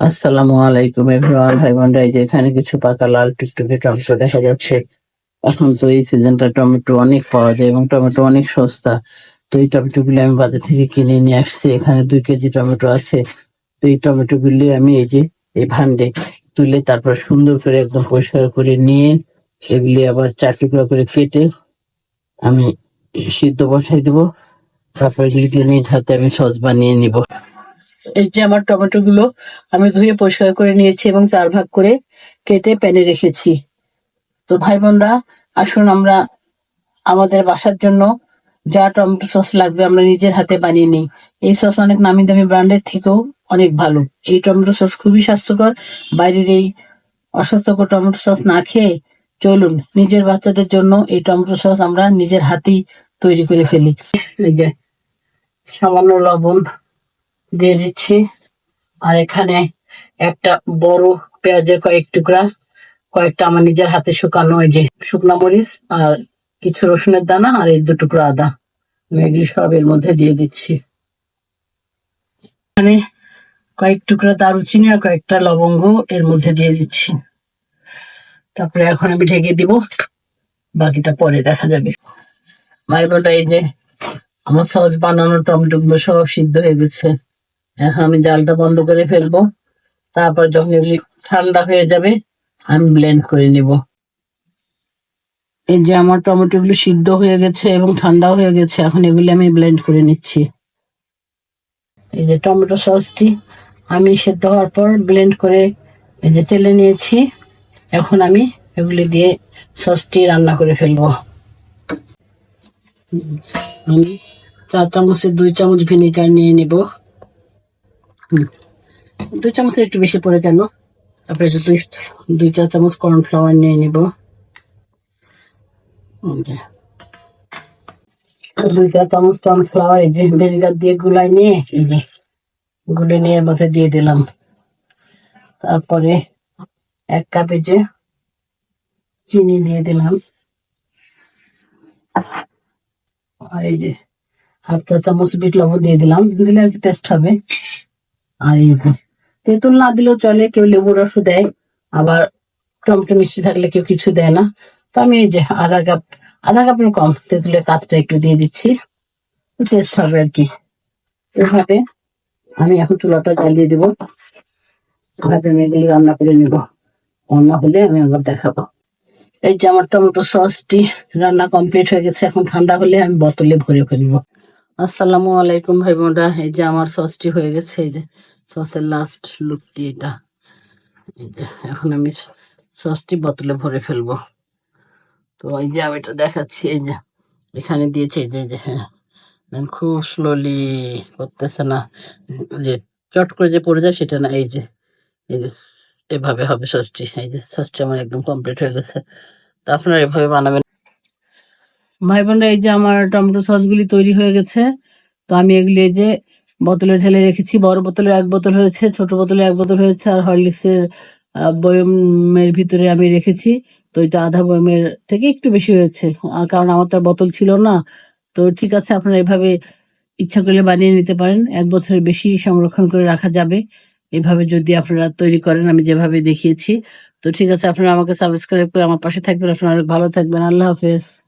আসসালামু আলাইকুম এভরিওয়ান, ভাই বোনরা, এই যে এখানে কিছু পাকা লাল টুকটুকে টমেটো দেখা যাচ্ছে। এখন তো এই সিজনটা টমেটো অনেক পাওয়া যায় এবং টমেটো অনেক সস্তা। তো এই টমেটো গুলি আমি বাজার থেকে কিনে নিয়ে আসছি। এখানে দুই কেজি টমেটো আছে। তো এই টমেটো গুলি আমি এই যে, এই ভান্ডে তুলে তারপর সুন্দর করে একদম পরিষ্কার করে নিয়ে এগুলি আবার চার টুকরা করে কেটে আমি সিদ্ধ বসাই দেবো। তারপর এগুলিকে নিজ হাতে আমি সস বানিয়ে নিব। এই যে আমার টমেটো গুলো আমি ধুয়ে পরিষ্কার করে নিয়েছি এবং চার ভাগ করে কেটে প্যানে রেখেছি। তো ভাই বোনরা, আসুন আমরা আমাদের বাসার জন্য যা টমেটো সস লাগবে আমরা নিজের হাতে বানিয়ে নিই। এই সস অনেক নামি দামি ব্র্যান্ডের থেকেও অনেক ভালো। এই টমেটো সস খুবই স্বাস্থ্যকর। বাইরের এই অস্বাস্থ্যকর টমেটো সস না খেয়ে চলুন, নিজের বাচ্চাদের জন্য এই টমেটো সস আমরা নিজের হাতেই তৈরি করে ফেলি। সামান্য লবণ দিয়ে দিচ্ছি। আর এখানে একটা বড় পেঁয়াজের কয়েক টুকরা, কয়েকটা আমার নিজের হাতে শুকানো এই যে শুকনো মরিচ আর কিছু রসুনের দানা আর এই দু টুকরো আদা। আমি এগুলি সব এর মধ্যে দিয়ে দিচ্ছি। এখানে কয়েক টুকরা দারুচিনি আর কয়েকটা লবঙ্গ এর মধ্যে দিয়ে দিচ্ছি। তারপরে এখন আমি ঢেকে দিব, বাকিটা পরে দেখা যাবে। ভাই বোনরা, এই যে আমার সস বানানো টমেটো গুলো সব সিদ্ধ হয়ে গেছে। আমি জালটা বন্ধ করে ফেলব। তারপর যখন এগুলি ঠান্ডা হয়ে যাবে, আমি ব্লেন্ড করে নিব। এই যে আমার টমেটো গুলো সিদ্ধ হয়ে গেছে এবং ঠান্ডা হয়ে গেছে, এখন এগুলি আমি ব্লেন্ড করে নিচ্ছি। এই যে টমেটো সসটি আমি সেদ্ধ হওয়ার পর ব্লেন্ড করে এই যে তেলে নিয়েছি। এখন আমি এগুলি দিয়ে সসটি রান্না করে ফেলব। আমি চার চামচের দুই চামচ ভিনেগার নিয়ে নিব। দুই চামচের একটু বেশি পরে কেন? তারপরে দুই দুই চার চামচ কর্নফ্লাওয়ার নিয়ে নিব। দুই চার চামচ কর্নফ্লাওয়ার এই যে ভিনেগার দিয়ে গুলাই নিয়ে, এই যে গুলে নিয়ে মধ্যে দিয়ে দিলাম। তারপরে এক কাপে যে চিনি দিয়ে দিলাম। আর এই যে হাফ চা চামচ বিট লবণ দিয়ে দিলাম। দিলে আর কি টেস্ট হবে। আর এই তেঁতুল না দিলেও চলে, কেউ লেবু রসও দেয়, আবার টমেটো মিষ্টি থাকলে কেউ কিছু দেয় না। তো আমি এই যে আধা কাপ, আধা কাপের কম তেঁতুলের কাপটা একটু দিয়ে দিচ্ছি। টেস্ট হবে আর কি। এভাবে আমি এখন চুলাটা জ্বালিয়ে দেবো। এভাবে আমি এগুলি রান্না করে নিব। রান্না হলে আমি আবার দেখাবো। এই যে আমার টমেটো সসটি রান্না কমপ্লিট হয়ে গেছে, এখন ঠান্ডা হলে আমি বোতলে ভরে ফেলব। আসসালামু আলাইকুম ভাই বোনরা। এই যে আমার সসটি হয়ে গেছে, এই যে সসের লাস্ট লুকটি এটা। এই যে এখন আমি সসটি বোতলে ভরে ফেলব। তো এই যে আমি এটা দেখাচ্ছি, এই যে এখানে দিয়েছে, এই যে এই যে হ্যাঁ। খুব স্লোলি করতেছে না, যে চট করে যে পড়ে যায় সেটা না, এই যে এই যে এভাবে হবে সসটি, এই যে সসটি আমার একদম কমপ্লিট হয়ে গেছে। তো আপনারা এভাবে বানাবেন। ভাই বোনরা, এই যে আমার টমেটো সসগুলি তৈরি হয়ে গেছে, তো আমি এগুলি এই যে বোতলে ঢেলে রেখেছি। বড় বোতলে এক বোতল হয়েছে, ছোট বোতলে এক বোতল হয়েছে, আর হরলিক্সের বয়মের ভিতরে আমি রেখেছি, তো এটা আধা বয়মের থেকে একটু বেশি হয়েছে। আর কারণ আমার তো বোতল ছিল না, তো ঠিক আছে, আপনারা এভাবে ইচ্ছা করলে বানিয়ে নিতে পারেন। এক বছরের বেশি সংরক্ষণ করে রাখা যাবে। এভাবে যদি আপনারা তৈরি করেন, আমি যেভাবে দেখিয়েছি। তো ঠিক আছে, আপনারা আমাকে সাবস্ক্রাইব করে আমার পাশে থাকবেন। আপনারা ভালো থাকবেন। আল্লাহ হাফেজ।